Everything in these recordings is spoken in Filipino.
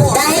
Dale.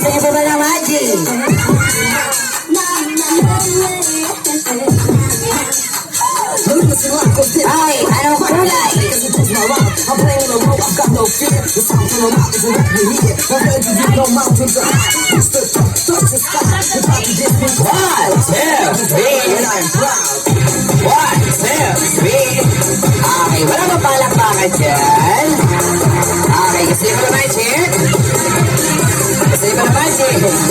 Gusto niyo po ba ng magic? Ay, anong kulay? One, two, three, and I'm proud. One, two, three. Ay, wala pa palakpakan. Thank you.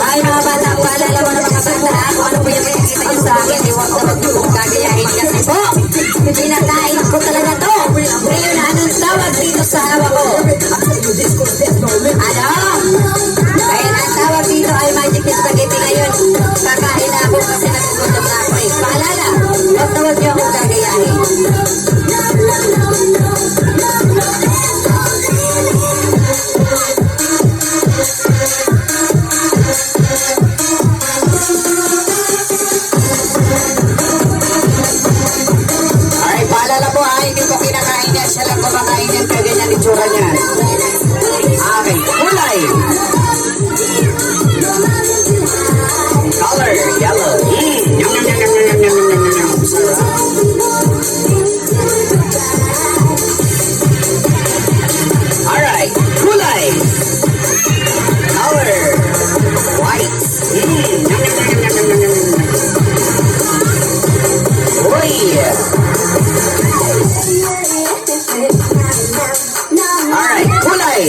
Ay mga bata, paalala mo na mga bata, kung ano po yung pinakita niyo sa akin, iwag na magdugo, kagayahin eh, kasi po, pinatayin Alright, kulay.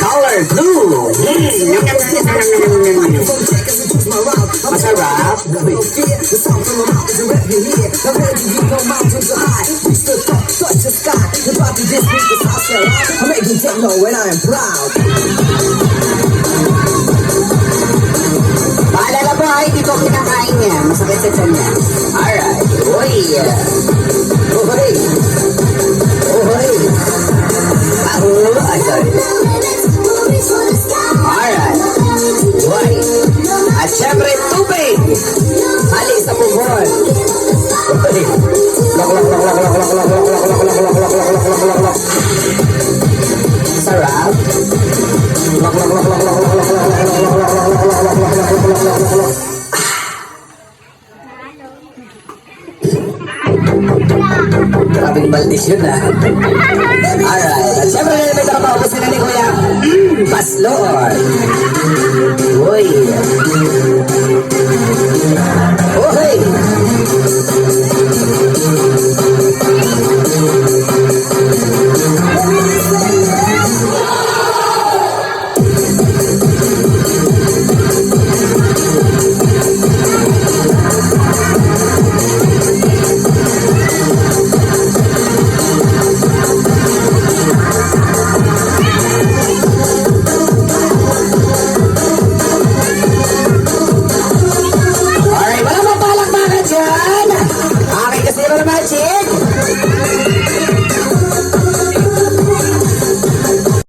Color blue. Mm. Masarap. I'm making techno and I am proud. Paalala po ay dito kinakain niya. Masakit sa niya. Bahia. Yun na. Alright. At syempre, may nakapaubos na ni Kuya. Paslor. Uy. Uy.